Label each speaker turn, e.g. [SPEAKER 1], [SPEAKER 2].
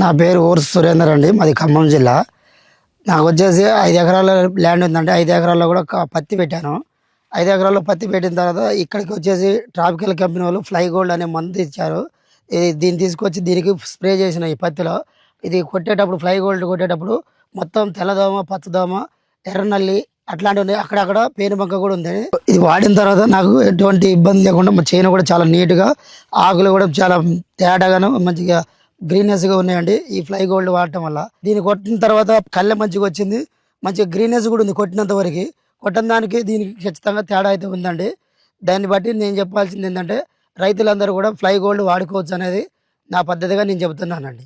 [SPEAKER 1] నా పేరు ఊరు సురేందర్ అండి. మాది ఖమ్మం జిల్లా. నాకు వచ్చేసి ఐదు ఎకరాల ల్యాండ్ ఉందండి. ఐదు ఎకరాల్లో కూడా పత్తి పెట్టాను. ఐదు ఎకరాల్లో పత్తి పెట్టిన తర్వాత ఇక్కడికి వచ్చేసి ట్రాపికల్ కంపెనీ వాళ్ళు ఫ్లై గోల్డ్ అనే మందు ఇచ్చారు. ఇది దీన్ని తీసుకొచ్చి దీనికి స్ప్రే చేసిన ఈ పత్తిలో. ఇది కొట్టేటప్పుడు ఫ్లై గోల్డ్ కొట్టేటప్పుడు మొత్తం తెల్లదోమ పచ్చదోమ ఎర్రనల్లి అట్లాంటివి ఉన్నాయి. అక్కడక్కడ పేనుబంక కూడా ఉంది. ఇది వాడిన తర్వాత నాకు ఎటువంటి ఇబ్బంది లేకుండా మా చేను కూడా చాలా నీట్గా ఆకులు కూడా చాలా తేడాగాను మంచిగా గ్రీనెస్గా ఉన్నాయండి. ఈ ఫ్లై గోల్డ్ వాడటం వల్ల. దీన్ని కొట్టిన తర్వాత కళ్ళ మంచిగా వచ్చింది. మంచిగా గ్రీనెస్ కూడా ఉంది కొట్టినంత వరకు. కొట్టిన దానికి దీనికి ఖచ్చితంగా తేడా అయితే ఉందండి. దాన్ని బట్టి నేను చెప్పాల్సింది ఏంటంటే రైతులందరూ కూడా ఫ్లై గోల్డ్ వాడుకోవచ్చు అనేది నా పద్ధతిగా నేను చెబుతున్నానండి.